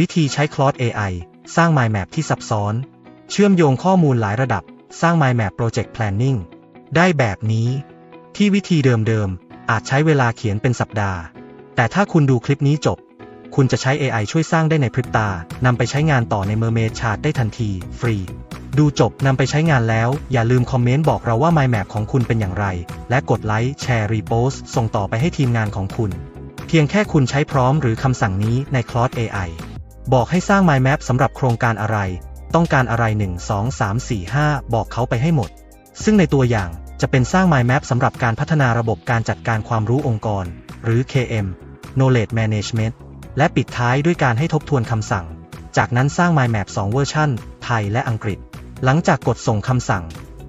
วิธีใช้ Claude AI สร้าง Mind Map ที่ซับซ้อน เชื่อมโยงข้อมูลหลายระดับ สร้าง Mind Map Project Planning ได้แบบนี้ ที่วิธีเดิมๆ อาจใช้เวลาเขียนเป็นสัปดาห์ แต่ถ้าคุณดูคลิปนี้จบ คุณจะใช้ AI ช่วยสร้างได้ในพริบตานำไปใช้งานต่อใน Mermaid Chart ได้ทันที ฟรี ดูจบนำไปใช้งานแล้ว อย่าลืมคอมเมนต์บอกเราว่า Mind Map ของคุณเป็นอย่างไร และกดไลค์แชร์รีโพสต์ส่งต่อไปให้ทีมงานของคุณ เพียงแค่คุณใช้พร้อมหรือคำสั่งนี้ใน Claude AI บอกให้สร้าง Mind Map สำหรับโครงการอะไร ต้องการอะไร 1 2 3 4 5 บอกเขาไปให้หมด ซึ่งในตัวอย่างจะเป็นสร้าง Mind Map สำหรับการพัฒนาระบบการจัดการความรู้องค์กร หรือ KM Knowledge Management และปิดท้ายด้วยการให้ทบทวนคำสั่ง จากนั้นสร้าง Mind Map 2 เวอร์ชันไทยและอังกฤษ หลังจากกดส่งคำสั่ง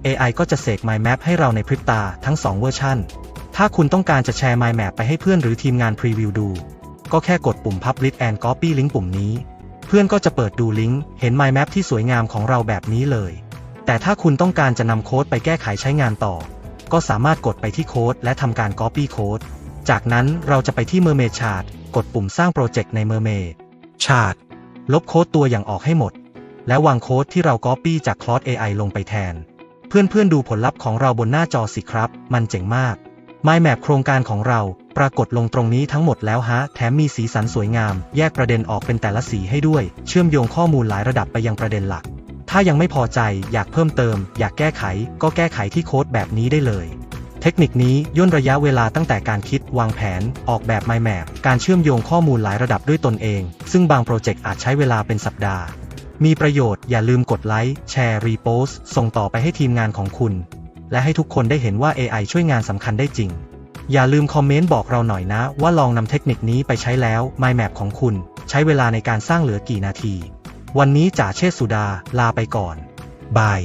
AI ก็จะเสก Mind Map ให้เราในพริบตาทั้ง 2 เวอร์ชันถ้าคุณต้องการจะแชร์ Mind Map ไปให้เพื่อนหรือทีมงานพรีวิวดู ก็แค่กดปุ่ม Publish and Copy ลิงก์ปุ่มนี้ เพื่อนก็จะเปิดดูลิงก์เห็น Mind Map ที่สวยงามของเราแบบนี้เลย แต่ถ้าคุณต้องการจะนำโค้ดไปแก้ไขใช้งานต่อ ก็สามารถกดไปที่โค้ดและทำการ Copy โค้ดจากนั้นเราจะไปที่ Mermaid Chart กดปุ่มสร้างโปรเจกต์ใน Mermaid Chart ลบโค้ดตัวอย่างออกให้หมด และวางโค้ดที่เรา Copy จาก Claude AI ลงไปแทน เพื่อนๆดูผลลัพธ์ของเราบนหน้าจอสิครับ มันเจ๋งมาก Mind Map โครงการของเรา ปรากฏลงตรงนี้ทั้งหมดแล้วฮะ แถมมีสีสันสวยงาม แยกประเด็นออกเป็นแต่ละสีให้ด้วย เชื่อมโยงข้อมูลหลายระดับไปยังประเด็นหลัก ถ้ายังไม่พอใจอยากเพิ่มเติม อยากแก้ไข ก็แก้ไขที่โค้ดแบบนี้ได้เลย เทคนิคนี้ย่นระยะเวลาตั้งแต่การคิด วางแผน ออกแบบ Mind Map การเชื่อมโยงข้อมูลหลายระดับด้วยตนเอง ซึ่งบางโปรเจกต์อาจใช้เวลาเป็นสัปดาห์ มีประโยชน์อย่าลืมกดไลค์แชร์รีโพสต์ส่งต่อไปให้ทีมงานของคุณ และให้ทุกคนได้เห็นว่า AI ช่วยงานสำคัญได้จริง อย่าลืมคอมเมนต์บอกเราหน่อยนะ ว่าลองนำเทคนิคนี้ไปใช้แล้ว MyMap ของคุณ ใช้เวลาในการสร้างเหลือกี่นาที วันนี้จ่าเชษสุดาลาไปก่อนบาย